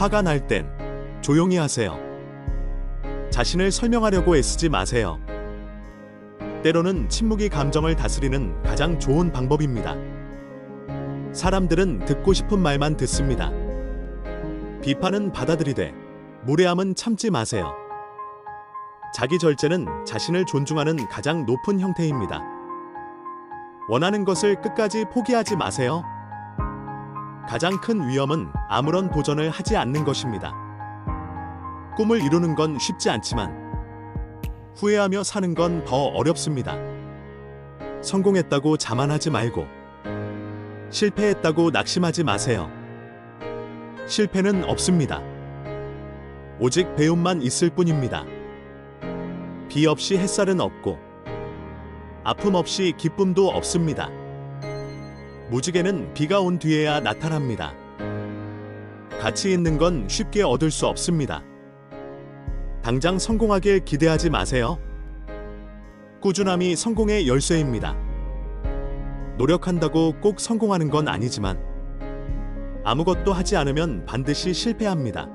화가 날 땐 조용히 하세요. 자신을 설명하려고 애쓰지 마세요. 때로는 침묵이 감정을 다스리는 가장 좋은 방법입니다. 사람들은 듣고 싶은 말만 듣습니다. 비판은 받아들이되 무례함은 참지 마세요. 자기 절제는 자신을 존중하는 가장 높은 형태입니다. 원하는 것을 끝까지 포기하지 마세요. 가장 큰 위험은 아무런 도전을 하지 않는 것입니다. 꿈을 이루는 건 쉽지 않지만 후회하며 사는 건 더 어렵습니다. 성공했다고 자만하지 말고 실패했다고 낙심하지 마세요. 실패는 없습니다. 오직 배움만 있을 뿐입니다. 비 없이 햇살은 없고 아픔 없이 기쁨도 없습니다. 무지개는 비가 온 뒤에야 나타납니다. 가치 있는 건 쉽게 얻을 수 없습니다. 당장 성공하길 기대하지 마세요. 꾸준함이 성공의 열쇠입니다. 노력한다고 꼭 성공하는 건 아니지만 아무것도 하지 않으면 반드시 실패합니다.